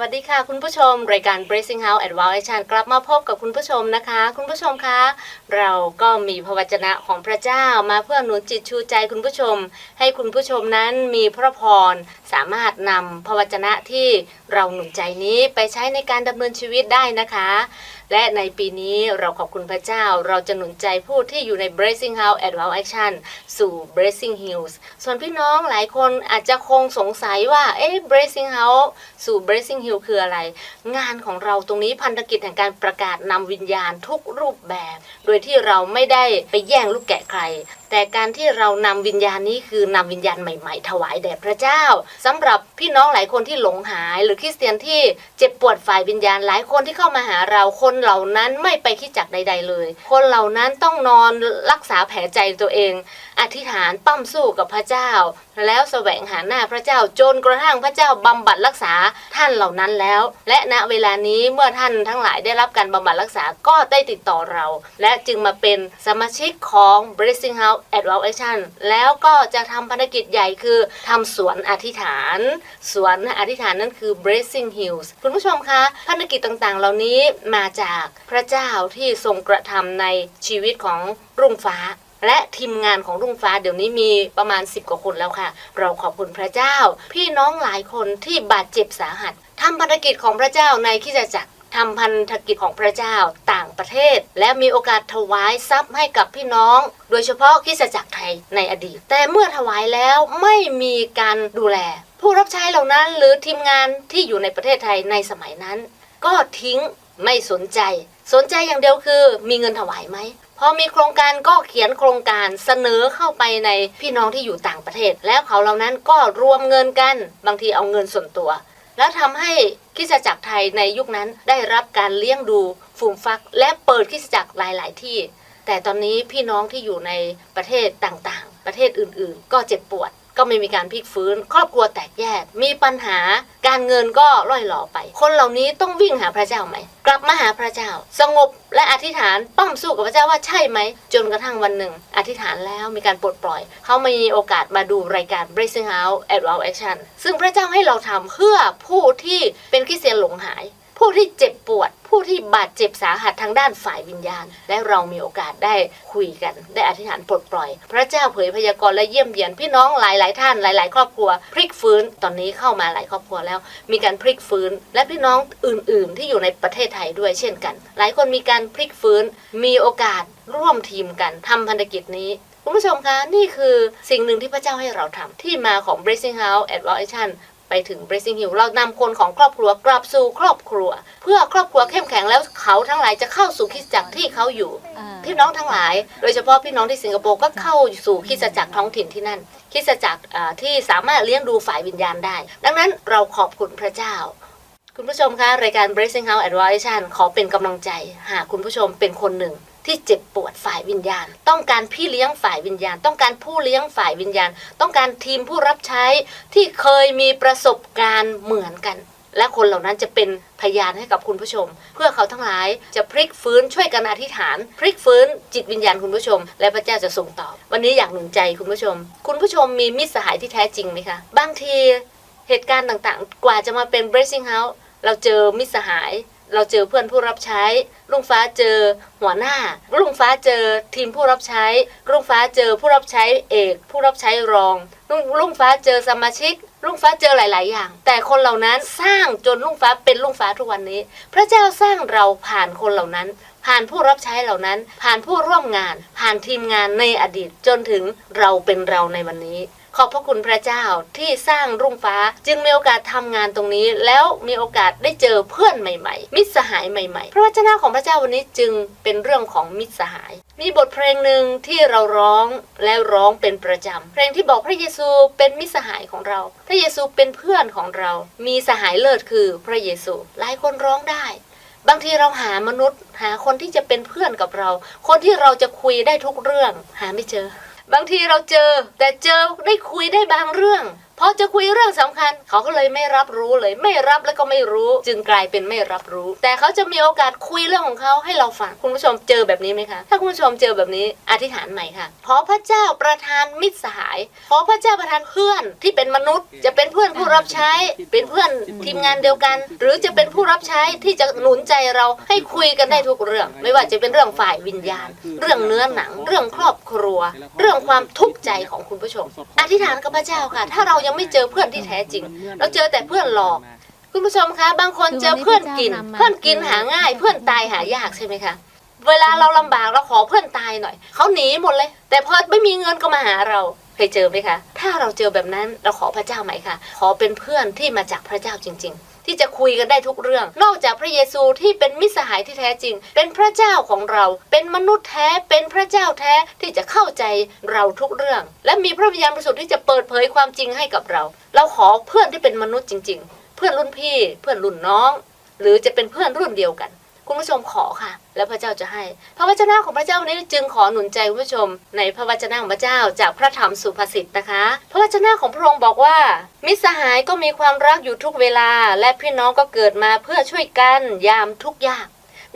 วัสดีค่ะ คุณผู้ชม รายการ Bracing House Advanced กลับมาพบกับคุณผู้ชมนะคะ คุณผู้ชมคะ เราก็มีพระวจนะของพระเจ้ามาเพื่อหนุนจิตชูใจคุณผู้ชม ให้คุณผู้ชมนั้นมีพระพรสามารถนำพระวจนะที่เราหนุนใจนี้ไปใช้ในการดำเนินชีวิตได้นะคะและในปีนี้เราขอบคุณพระเจ้า เราจะหนุนใจผู้ที่อยู่ใน Bracing House Advanced Action สู่ Bracing Hills ส่วนพี่น้องหลายคนอาจจะคงสงสัยว่าเอ๊ะ Bracing House สู่ Bracing Hill คืออะไร งานของเราตรงนี้พันธกิจแห่งการประกาศนำวิญญาณทุกรูปแบบ โดยที่เราไม่ได้ไปแย่งลูกแกะใคร แต่การที่เรานำวิญญาณนี้คือนำวิญญาณใหม่ๆ ถวายแด่พระเจ้าสำหรับพี่น้องหลายคนที่หลงหาย หรือคริสเตียนที่เจ็บปวดฝ่ายวิญญาณหลายคนที่เข้ามาหาเราคนเหล่านั้นไม่ไปคิดจักใด ๆ เลย คนเหล่านั้นต้องนอนรักษาแผลใจตัวเอง อธิษฐานปั้มสู้กับพระเจ้าแล้วแสวงหาหน้าพระเจ้าจนกระทั่งพระเจ้าบำบัดรักษาท่านเหล่านั้นแล้ว และณเวลานี้เมื่อท่านทั้งหลายได้รับการบำบัดรักษาก็ได้ติดต่อเรา และจึงมาเป็นสมาชิกของ Blessing House Advance Action แล้วก็จะทำภารกิจใหญ่คือทำสวนอธิษฐาน สวนอธิษฐานนั่นคือ Blessing Hills คุณผู้ชมคะภารกิจต่างๆ เหล่านี้มาจากพระเจ้าที่ทรงกระทำในชีวิตของรุ่งฟ้า และทีมงานของรุ่งฟ้าเดี๋ยวนี้มีประมาณ 10 กว่าคนแล้วค่ะ เราขอบคุณพระเจ้า พี่น้องหลายคนที่บาดเจ็บสาหัสทำภารกิจของพระเจ้าในคริสจักรทำพันธกิจของพระเจ้าต่างประเทศ และมีโอกาสถวายทรัพย์ให้กับพี่น้อง โดยเฉพาะคริสจักรไทยในอดีต แต่เมื่อถวายแล้วไม่มีการดูแล ผู้รับใช้เหล่านั้นหรือทีมงานที่อยู่ในประเทศไทยในสมัยนั้น ก็ทิ้งไม่สนใจ สนใจอย่างเดียวคือมีเงินถวายไหม พอมีโครงการก็เขียนโครงการเสนอเข้าไปในพี่น้องที่อยู่ต่างประเทศ แล้วเขาเหล่านั้นก็รวมเงินกัน บางทีเอาเงินส่วนตัว แล้วทำให้คริสตจักรไทยในยุคนั้นได้รับการเลี้ยงดูฟูมฟัก และเปิดคริสตจักรหลาย ๆ ที่ แต่ตอนนี้พี่น้องที่อยู่ในประเทศต่างๆ ประเทศอื่น ๆ ก็เจ็บปวด ก็ไม่มีการพลิกฟื้น ครอบครัวแตกแยก มีปัญหาการเงินก็ร่อยหล่อไป คนเหล่านี้ต้องวิ่งหาพระเจ้าไหม กลับมาหาพระเจ้า สงบและอธิษฐานปั้มสู้กับพระเจ้าว่าใช่ไหม จนกระทั่งวันหนึ่ง อธิษฐานแล้วมีการปลดปล่อย เขามีโอกาสมาดูรายการ Blessing House Advanced Action ซึ่งพระเจ้าให้เราทำเพื่อผู้ที่เป็นคริสเตียนหลงหาย ผู้ที่เจ็บปวด ผู้ที่บาดเจ็บสาหัสทางด้านฝ่ายวิญญาณ และเรามีโอกาสได้คุยกัน ได้อธิษฐานปลดปล่อย พระเจ้าเผยพยากรณ์และเยี่ยมเยียนพี่น้องหลาย ๆ ท่านหลาย ๆ ครอบครัว พลิกฟื้นตอนนี้เข้ามาหลายครอบครัวแล้ว มีการพลิกฟื้น และพี่น้องอื่น ๆ ที่อยู่ในประเทศไทยด้วยเช่นกัน หลายคนมีการพลิกฟื้น มีโอกาสร่วมทีมกันทำพันธกิจนี้คุณผู้ชมคะ นี่คือสิ่งหนึ่งที่พระเจ้าให้เราทำที่มาของ Blessing House Advanced Action ไปถึง Blessing Hill เรานำคนของครอบครัวกลับสู่ครอบครัว เพื่อครอบครัวเข้มแข็งแล้วเขาทั้งหลายจะเข้าสู่คริสตจักรที่เขาอยู่ พี่น้องทั้งหลาย โดยเฉพาะพี่น้องที่สิงคโปร์ก็เข้าสู่คริสตจักรท้องถิ่นที่นั่นคริสตจักรอ่าที่สามารถเลี้ยงดูฝ่ายวิญญาณได้ ดังนั้นเราขอบคุณพระเจ้าคุณผู้ชมคะรายการ Blessing House Advanced ขอเป็นกำลังใจ หากคุณผู้ชมเป็นคนหนึ่ง ที่เจ็บปวดฝ่ายวิญญาณ ต้องการพี่เลี้ยงฝ่ายวิญญาณ ต้องการผู้เลี้ยงฝ่ายวิญญาณ ต้องการทีมผู้รับใช้ที่เคยมีประสบการณ์เหมือนกัน และคนเหล่านั้นจะเป็นพยานให้กับคุณผู้ชม เพื่อเขาทั้งหลายจะพลิกฟื้นช่วยกันอธิษฐาน พลิกฟื้นจิตวิญญาณคุณผู้ชม และพระเจ้าจะทรงตอบ วันนี้อยากหนุนใจคุณผู้ชม คุณผู้ชมมีมิตรสหายที่แท้จริงไหมคะบางทีเหตุการณ์ต่างๆ กว่าจะมาเป็น blessing house เราเจอมิตรสหาย เราเจอเพื่อนผู้รับใช้ลุงฟ้าเจอหัวหน้าลุงฟ้าเจอทีมผู้รับใช้ลุงฟ้าเจอผู้รับใช้เอก ผู้รับใช้รองลุงลุงฟ้าเจอสมาชิกลุงฟ้าเจอหลาย ๆ อย่าง แต่คนเหล่านั้นสร้างจนลุงฟ้าเป็นลุงฟ้าทุกวันนี้ พระเจ้าสร้างเราผ่านคนเหล่านั้น ผ่านผู้รับใช้เหล่านั้น ผ่านผู้ร่วมงาน ผ่านทีมงานในอดีตจนถึงเราเป็นเราในวันนี้ ขอบพระคุณพระเจ้าที่สร้างรุ่งฟ้าจึงมีโอกาสทำงานตรงนี้ แล้วมีโอกาสได้เจอเพื่อนใหม่ ๆ มิตรสหายใหม่ๆ พระวจนะของพระเจ้าวันนี้จึงเป็นเรื่องของมิตรสหาย มีบทเพลงหนึ่งที่เราร้องและร้องเป็นประจำเพลงที่บอกพระเยซูเป็นมิตรสหายของเรา พระเยซูเป็นเพื่อนของเรา มีสหายเลิศคือพระเยซู หลายคนร้องได้บางทีเราหามนุษย์ หาคนที่จะเป็นเพื่อนกับเรา คนที่เราจะคุยได้ทุกเรื่อง หาไม่เจอ บางทีเราเจอแต่เจอได้คุยได้บางเรื่องพอจะคุยเรื่องสำคัญเขาเขาก็เลยไม่รับรู้เลย ไม่รับแล้วก็ไม่รู้ จึงกลายเป็นไม่รับรู้ แต่เขาจะมีโอกาสคุยเรื่องของเขาให้เราฟังคุณผู้ชมเจอแบบนี้ไหมคะ ถ้าคุณผู้ชมเจอแบบนี้อธิษฐานใหม่ค่ะขอพระเจ้าประทานมิตรสหายขอพระเจ้าประทานเพื่อนที่เป็นมนุษย์ จะเป็นเพื่อนผู้รับใช้ เป็นเพื่อนทีมงานเดียวกัน หรือจะเป็นผู้รับใช้ที่จะหนุนใจเราให้คุยกันได้ทุกเรื่อง ไม่ว่าจะเป็นเรื่องฝ่ายวิญญาณ เรื่องเนื้อหนัง เรื่องครอบครัว เรื่องความทุกข์ใจของคุณผู้ชม อธิษฐานกับพระเจ้าค่ะ ถ้าเรายังไม่เจอเพื่อนที่แท้จริง เราเจอแต่เพื่อนหลอก คุณผู้ชมคะบางคนเจอเพื่อนกิน เพื่อนกินหาง่าย เพื่อนตายหายากใช่ไหมคะเวลาเราลำบากเราขอเพื่อนตายหน่อยเขาหนีหมดเลย แต่พอไม่มีเงินก็มาหาเราเคยเจอไหมคะ ถ้าเราเจอแบบนั้นเราขอพระเจ้าไหมคะขอเป็นเพื่อนที่มาจากพระเจ้าจริง ๆ ที่จะคุยกันได้ทุกเรื่อง นอกจากพระเยซูที่เป็นมิตรสหายที่แท้จริง เป็นพระเจ้าของเรา เป็นมนุษย์แท้ เป็นพระเจ้าแท้ที่จะเข้าใจเราทุกเรื่อง และมีพระวิญญาณบริสุทธิ์ที่จะเปิดเผยความจริงให้กับเรา เราขอเพื่อนที่เป็นมนุษย์จริง ๆ เพื่อนรุ่นพี่ เพื่อนรุ่นน้อง หรือจะเป็นเพื่อนรุ่นเดียวกัน คุณผู้ชมขอค่ะ แล้วพระเจ้าจะให้ พระวจนะของพระเจ้านี้จึงขอหนุนใจคุณผู้ชม ในพระวจนะของพระเจ้าจากพระธรรมสุภาษิตนะคะ พระวจนะของพระองค์บอกว่า มิสหายก็มีความรักอยู่ทุกเวลา และพี่น้องก็เกิดมาเพื่อช่วยกันยามทุกยาก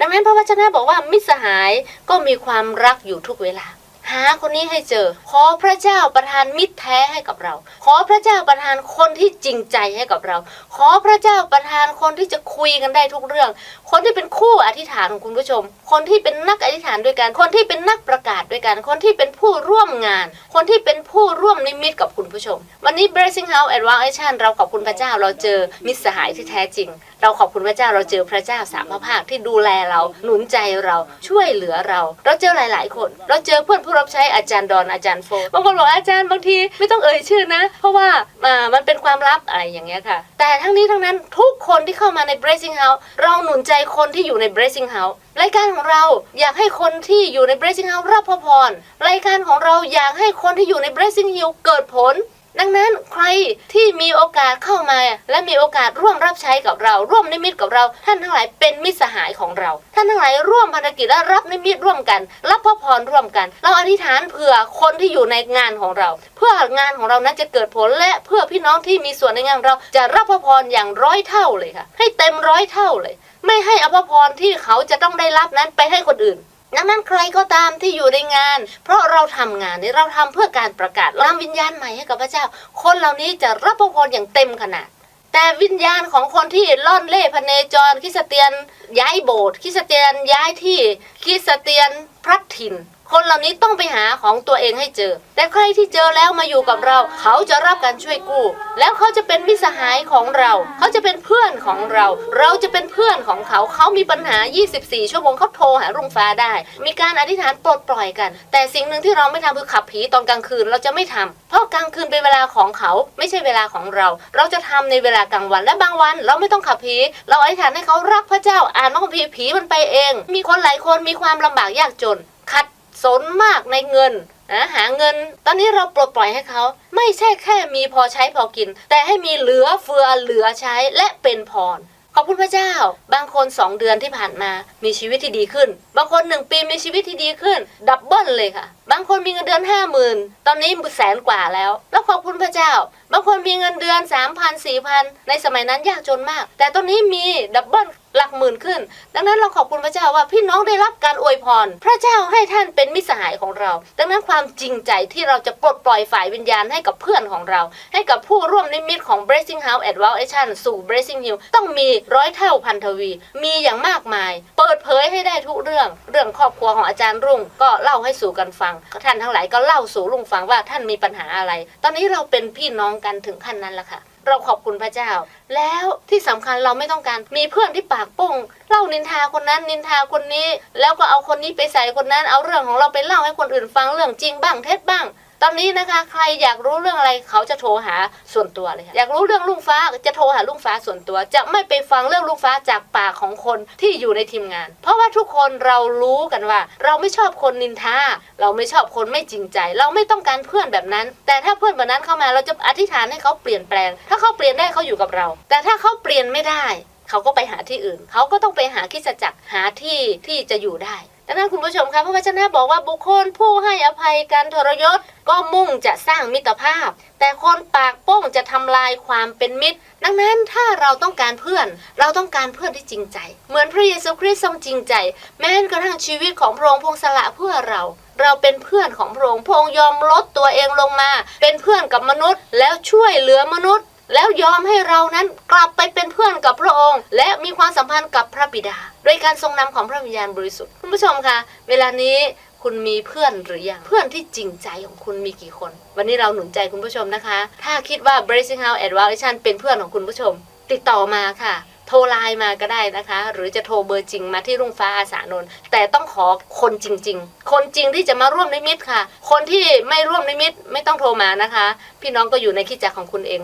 ดังนั้นพระวจนะบอกว่ามิสหายก็มีความรักอยู่ทุกเวลา หาคนนี้ให้เจอ ขอพระเจ้าประทานมิตรแท้ให้กับเรา ขอพระเจ้าประทานคนที่จริงใจให้กับเรา ขอพระเจ้าประทานคนที่จะคุยกันได้ทุกเรื่อง คนที่เป็นคู่อธิษฐานของคุณผู้ชม คนที่เป็นนักอธิษฐานด้วยกัน คนที่เป็นนักประกาศด้วยกัน คนที่เป็นผู้ร่วมงาน คนที่เป็นผู้ร่วมนิมิตกับคุณผู้ชม วันนี้ Blessing House Advanced Action เราขอบคุณพระเจ้าเราเจอมิตรสหายที่แท้จริงเราขอบคุณพระเจ้าเราเจอพระเจ้าสามพระภาคที่ดูแลเราหนุนใจเราช่วยเหลือเรา เราเจอหลาย ๆ คน เราเจอเพื่อนผู้รับใช้อาจารย์ดอนอาจารย์โฟบางคนบอกอาจารย์บางทีไม่ต้องเอ่ยชื่อนะ เพราะว่าอ่ามันเป็นความลับอะไรอย่างเงี้ยค่ะ แต่ทั้งนี้ทั้งนั้นทุกคนที่เข้ามาใน Blessing House เราหนุนใจคนที่อยู่ใน Blessing House รายการของเราอยากให้คนที่อยู่ใน Blessing House รับพระพรรายการของเราอยากให้คนที่อยู่ใน Blessing Hill เกิดผล ดังนั้นใครที่มีโอกาสเข้ามา และมีโอกาสร่วมรับใช้กับเรา ร่วมนิมิตกับเรา ท่านทั้งหลายเป็นมิตรสหายของเรา ท่านทั้งหลายร่วมภารกิจและรับนิมิตร่วมกัน รับพระพรร่วมกัน เราอธิษฐานเผื่อคนที่อยู่ในงานของเรา เพื่องานของเรานั้นจะเกิดผลและเพื่อพี่น้องที่มีส่วนในงานของเราจะรับพระพรอย่างร้อยเท่าเลยค่ะ ให้เต็มร้อยเท่าเลย ไม่ให้อภพรที่เขาจะต้องได้รับนั้นไปให้คนอื่น ดังนั้นใครก็ตามที่อยู่ในงาน เพราะเราทำงานนี้เราทำเพื่อการประกาศนำวิญญาณใหม่ให้กับพระเจ้า คนเหล่านี้จะรับพระพรอย่างเต็มขนาด แต่วิญญาณของคนที่ล่อนเล่พเนจรคริสเตียนย้ายโบสถ์คริสเตียนย้ายที่คริสเตียนพลัดถิ่น คนเหล่านี้ต้องไปหาของตัวเองให้เจอ แต่ใครที่เจอแล้วมาอยู่กับเรา เขาจะรับการช่วยกู้ แล้วเขาจะเป็นมิสหายของเรา เขาจะเป็นเพื่อนของเรา เราจะเป็นเพื่อนของเขา เขามีปัญหา 24 ชั่วโมงเขาโทรหารุ่งฟ้าได้ มีการอธิษฐานปลดปล่อยกัน แต่สิ่งหนึ่งที่เราไม่ทำคือขับผีตอนกลางคืนเราจะไม่ทำเพราะกลางคืนเป็นเวลาของเขา ไม่ใช่เวลาของเรา เราจะทำในเวลากลางวันและบางวัน เราไม่ต้องขับผี เราอธิษฐานให้เขารักพระเจ้า อ่านพระคัมภีร์ผีมันไปเอง มีคนหลายคนมีความลำบากยากจนขัด สนมากในเงินนะหาเงิน ตอนนี้เราปลดปล่อยให้เขา ไม่ใช่แค่มีพอใช้พอกิน แต่ให้มีเหลือเฟือเหลือใช้และเป็นพรขอบคุณพระเจ้า บางคน2เดือนที่ผ่านมามีชีวิตที่ดีขึ้น บางคน1ปีมีชีวิตที่ดีขึ้น ดับเบิลเลยค่ะ บางคนมีเงินเดือน5 0,000ตอนนี้แสนกว่าแล้ว แล้วขอบคุณพระเจ้า บางคนมีเงินเดือน3,000 4,000ในสมัยนั้นยากจนมาก แต่ตอนนี้มีดับเบิล หลักหมื่นขึ้น ดังนั้นเราขอบคุณพระเจ้าว่าพี่น้องได้รับการอวยพร พระเจ้าให้ท่านเป็นมิตรสหายของเรา ดังนั้นความจริงใจที่เราจะปลดปล่อยฝ่ายวิญญาณให้กับเพื่อนของเรา ให้กับผู้ร่วมนิมิตของ Blessing House Advanced Action สู่ Blessing Hill ต้องมีร้อยเท่าพันทวี มีอย่างมากมาย เปิดเผยให้ได้ทุกเรื่อง เรื่องครอบครัวของอาจารย์รุ่ง ก็เล่าให้สู่กันฟัง ท่านทั้งหลายก็เล่าสู่ลุงฟังว่าท่านมีปัญหาอะไร ตอนนี้เราเป็นพี่น้องกันถึงขั้นนั้นแล้วค่ะ เราขอบคุณพระเจ้า แล้วที่สำคัญเราไม่ต้องการมีเพื่อนที่ปากโป้งเล่านินทาคนนั้นนินทาคนนี้ แล้วก็เอาคนนี้ไปใส่คนนั้นเอาเรื่องของเราไปเล่าให้คนอื่นฟังเรื่องจริงบ้างเท็จบ้าง ตอนนี้นะคะ ใครอยากรู้เรื่องอะไรเขาจะโทรหาส่วนตัวเลยค่ะอยากรู้เรื่องลุงฟ้าจะโทรหาลุงฟ้าส่วนตัว จะไม่ไปฟังเรื่องลุงฟ้าจากปากของคนที่อยู่ในทีมงาน เพราะว่าทุกคนเรารู้กันว่า เราไม่ชอบคนนินทาเราไม่ชอบคนไม่จริงใจ เราไม่ต้องการเพื่อนแบบนั้น แต่ถ้าเพื่อนแบบนั้นเข้ามาเราจะอธิษฐานให้เขาเปลี่ยนแปลง ถ้าเขาเปลี่ยนได้เขาอยู่กับเรา แต่ถ้าเขาเปลี่ยนไม่ได้ เขาก็ไปหาที่อื่น เขาก็ต้องไปหาคิดจักรหาที่ที่จะอยู่ได้ ดังนั้นคุณผู้ชมคะพระวจนะบอกว่าบุคคลผู้ให้อภัยการทรยศก็มุ่งจะสร้างมิตรภาพ แต่คนปากโป้งจะทำลายความเป็นมิตร ดังนั้นถ้าเราต้องการเพื่อน เราต้องการเพื่อนที่จริงใจ เหมือนพระเยซูคริสต์ทรงจริงใจ แม้กระทั่งชีวิตของพระองค์พงค์สละเพื่อเรา เราเป็นเพื่อนของพระองค์พระองค์ยอมลดตัวเองลงมา เป็นเพื่อนกับมนุษย์ แล้วช่วยเหลือมนุษย์ แล้วยอมให้เรานั้นกลับไปเป็นเพื่อนกับพระองค์ และมีความสัมพันธ์กับพระบิดา โดยการทรงนำของพระวิญญาณบริสุทธิ์คุณผู้ชมคะเวลานี้คุณมีเพื่อนหรือยังเพื่อนที่จริงใจของคุณมีกี่คน วันนี้เราหนุนใจคุณผู้ชมนะคะ ถ้าคิดว่า Bracing House Advaluation เป็นเพื่อนของคุณผู้ชม ติดต่อมาค่ะโทรไลน์มาก็ได้นะคะ หรือจะโทรเบอร์จริงมาที่รุ่งฟ้าอาสานนท์แต่ต้องขอคนจริง ๆ คนจริงที่จะมาร่วมนิมิตค่ะ คนที่ไม่ร่วมนิมิตไม่ต้องโทรมานะคะ พี่น้องก็อยู่ในคิดจักของคุณเอง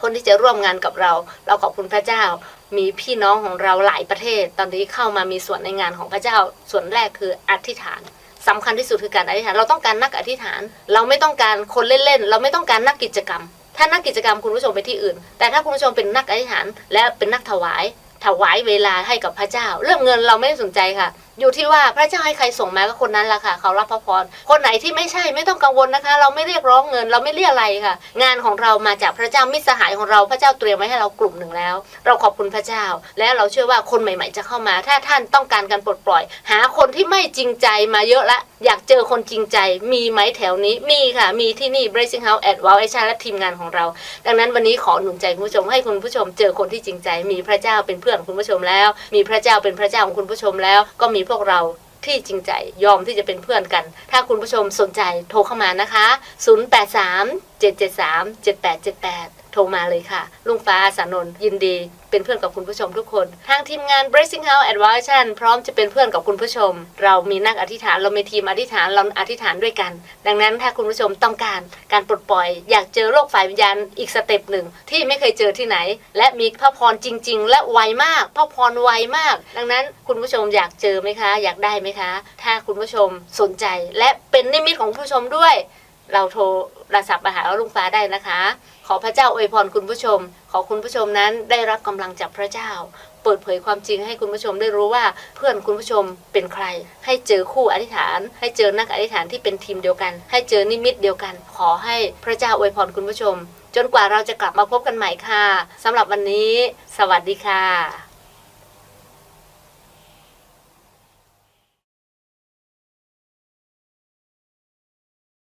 คนที่จะร่วมงานกับเรา เราขอบคุณพระเจ้า มีพี่น้องของเราหลายประเทศ ตอนนี้เข้ามามีส่วนในงานของพระเจ้า ส่วนแรกคืออธิษฐานสำคัญที่สุดคือการอธิษฐาน เราต้องการนักอธิษฐาน เราไม่ต้องการคนเล่นๆ เราไม่ต้องการนักกิจกรรม ถ้านักกิจกรรมคุณผู้ชมไปที่อื่น แต่ถ้าคุณผู้ชมเป็นนักอธิษฐาน และเป็นนักถวาย ถวายเวลาให้กับพระเจ้า เรื่องเงินเราไม่สนใจค่ะ อยู่ที่ว่าพระเจ้าให้ใครส่งมาก็คนนั้นละค่ะ เขารับพระพรคนไหนที่ไม่ใช่ไม่ต้องกังวลนะคะ เราไม่เรียกร้องเงิน เราไม่เรียกอะไรค่ะ งานของเรามาจากพระเจ้ามิตรสหายของเราพระเจ้าเตรียมไว้ให้เรากลุ่มหนึ่งแล้ว เราขอบคุณพระเจ้า และเราเชื่อว่าคนใหม่ ๆ จะเข้ามา ถ้าท่านต้องการการปลดปล่อย หาคนที่ไม่จริงใจมาเยอะละ อยากเจอคนจริงใจมีไหมแถวนี้มีค่ะ มีที่นี่ Bracing House at Wow ไอชาและทีมงานของเรา ดังนั้นวันนี้ขอหนุนใจคุณผู้ชมให้คุณผู้ชม เจอคนที่จริงใจ มีพระเจ้าเป็นเพื่อนคุณผู้ชมแล้ว มีพระเจ้าเป็นพระเจ้าของคุณผู้ชมแล้วก็มีพวกเราที่จริงใจยอมที่จะเป็นเพื่อนกัน ถ้าคุณผู้ชมสนใจโทรเข้ามานะคะ 083 773 7878 โทรมาเลยค่ะ ลุงฟ้าสานนท์ยินดี เป็นเพื่อนกับคุณผู้ชมทุกคน ทางทีมงาน Bracing House Advision พร้อมจะเป็นเพื่อนกับคุณผู้ชม เรามีนักอธิษฐานเรามีทีมอธิษฐานเราอธิษฐานด้วยกัน ดังนั้นถ้าคุณผู้ชมต้องการการปลดปล่อย อยากเจอโลกฝ่ายวิญญาณอีกสเต็ปหนึ่งที่ไม่เคยเจอที่ไหน และมีพระพรจริง ๆ และไวมากพระพรไวมาก ดังนั้นคุณผู้ชมอยากเจอไหมคะ อยากได้ไหมคะ ถ้าคุณผู้ชมสนใจและเป็นนิมิตของผู้ชมด้วย เราโทร รศัพท์มาหาลุงฟ้าได้นะคะ ขอพระเจ้าอวยพรคุณผู้ชม ขอคุณผู้ชมนั้นได้รับกำลังจากพระเจ้า เปิดเผยความจริงให้คุณผู้ชมได้รู้ว่าเพื่อนคุณผู้ชมเป็นใคร ให้เจอคู่อธิษฐาน ให้เจอนักอธิษฐานที่เป็นทีมเดียวกัน ให้เจอนิมิตเดียวกัน ขอให้พระเจ้าอวยพรคุณผู้ชม จนกว่าเราจะกลับมาพบกันใหม่ค่ะสำหรับวันนี้ สวัสดีค่ะ